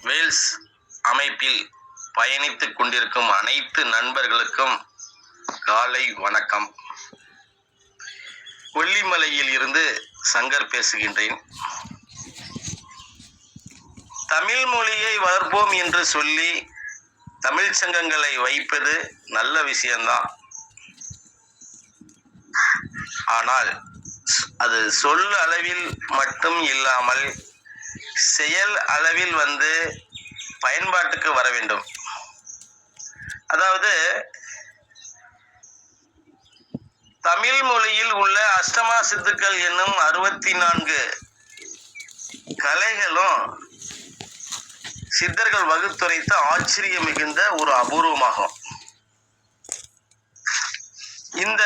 Wales அமைப்பில் பயணித்துக் கொண்டிருக்கும் அனைத்து நண்பர்களுக்கும் காலை வணக்கம். கொல்லிமலையில் இருந்து சங்கர் பேசுகின்றேன். தமிழ் மொழியை வளர்ப்போம் என்று சொல்லி தமிழ் சங்கங்களை வைப்பது நல்ல விஷயம்தான். ஆனால் அது சொல் அளவில் மட்டும் இல்லாமல் செயல் அளவில் வந்து பயன்பாட்டுக்கு வர வேண்டும். அதாவது தமிழ் மொழியில் உள்ள அஷ்டமா சித்துக்கள் என்னும் அறுபத்தி நான்கு கலைகளும் சித்தர்கள் வகுத்துரைத்த ஆச்சரியம் மிகுந்த ஒரு அபூர்வமாகும். இந்த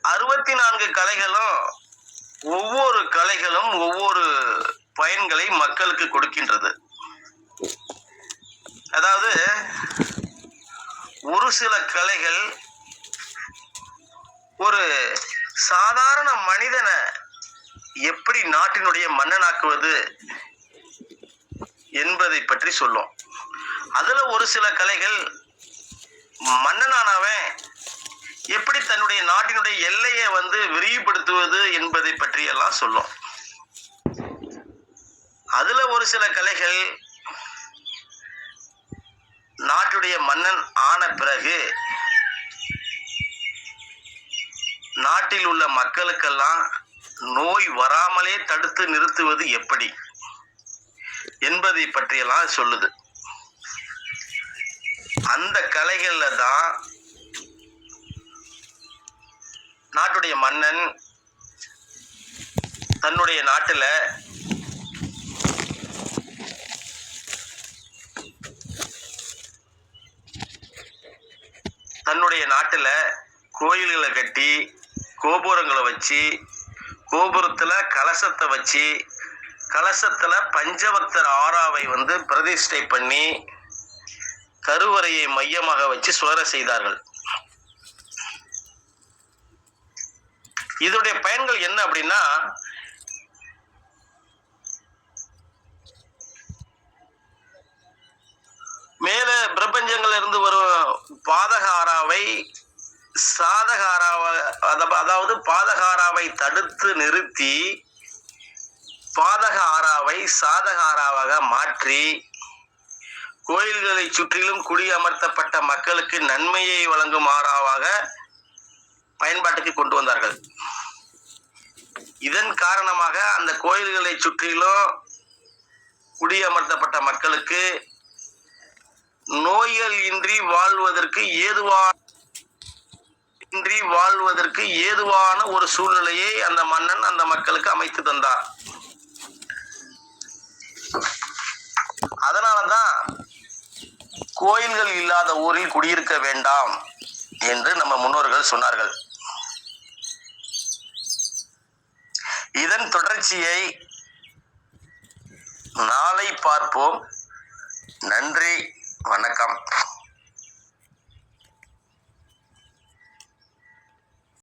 அறுபத்தி நான்கு கலைகளும் ஒவ்வொரு கலைகளும் ஒவ்வொரு பயன்களை மக்களுக்கு கொடுக்கின்றது. அதாவது ஒரு சில கலைகள் ஒரு சாதாரண மனிதனை எப்படி நாட்டினுடைய மன்னனாக்குவது என்பதை பற்றி சொல்லும். அதுல ஒரு சில கலைகள் மன்னனானவன் எப்படி தன்னுடைய நாட்டினுடைய எல்லையை வந்து விரிவுபடுத்துவது என்பதை பற்றியெல்லாம் சொல்லும். அதுல ஒரு சில கலைகள் நாட்டுடைய மன்னன் ஆன பிறகு நாட்டில் உள்ள மக்களுக்கெல்லாம் நோய் வராமலே தடுத்து நிறுத்துவது எப்படி என்பதை பற்றியெல்லாம் சொல்லுது. அந்த கலைகள்ல தான் நாட்டுடைய மன்னன் தன்னுடைய நாட்டில் நம்முடைய நாட்டில் கோயில்களை கட்டி கோபுரங்களை வச்சு கோபுரத்துல கலசத்தை வச்சு கலசத்துல பஞ்சபக்தர் ஆறாவை வந்து பிரதிஷ்டை பண்ணி கருவறையை மையமாக வச்சு சுவர செய்தார்கள். இதனுடைய பயன்கள் என்ன அப்படின்னா பாதகாராவை சாதகாராவ அதாவது பாதகாராவை தடுத்து நிறுத்தி பாதகாராவை சாதகாராவாக மாற்றி கோயில்களை சுற்றிலும் குடியமர்த்தப்பட்ட மக்களுக்கு நன்மையை வழங்கும் ஆறாவாக பயன்பாட்டுக்கு கொண்டு வந்தார்கள். இதன் காரணமாக அந்த கோயில்களை சுற்றிலும் குடியமர்த்தப்பட்ட மக்களுக்கு நோய்கள் இன்றி வாழ்வதற்கு ஏதுவான இன்றி வாழ்வதற்கு ஏதுவான ஒரு சூழ்நிலையை அந்த மன்னன் அந்த மக்களுக்கு அமைத்து தந்தார். அதனாலதான் கோயில்கள் இல்லாத ஊரில் குடியிருக்க வேண்டாம் என்று நம்ம முன்னோர்கள் சொன்னார்கள். இதன் தொடர்ச்சியை நாளை பார்ப்போம். நன்றி. வணக்கம்.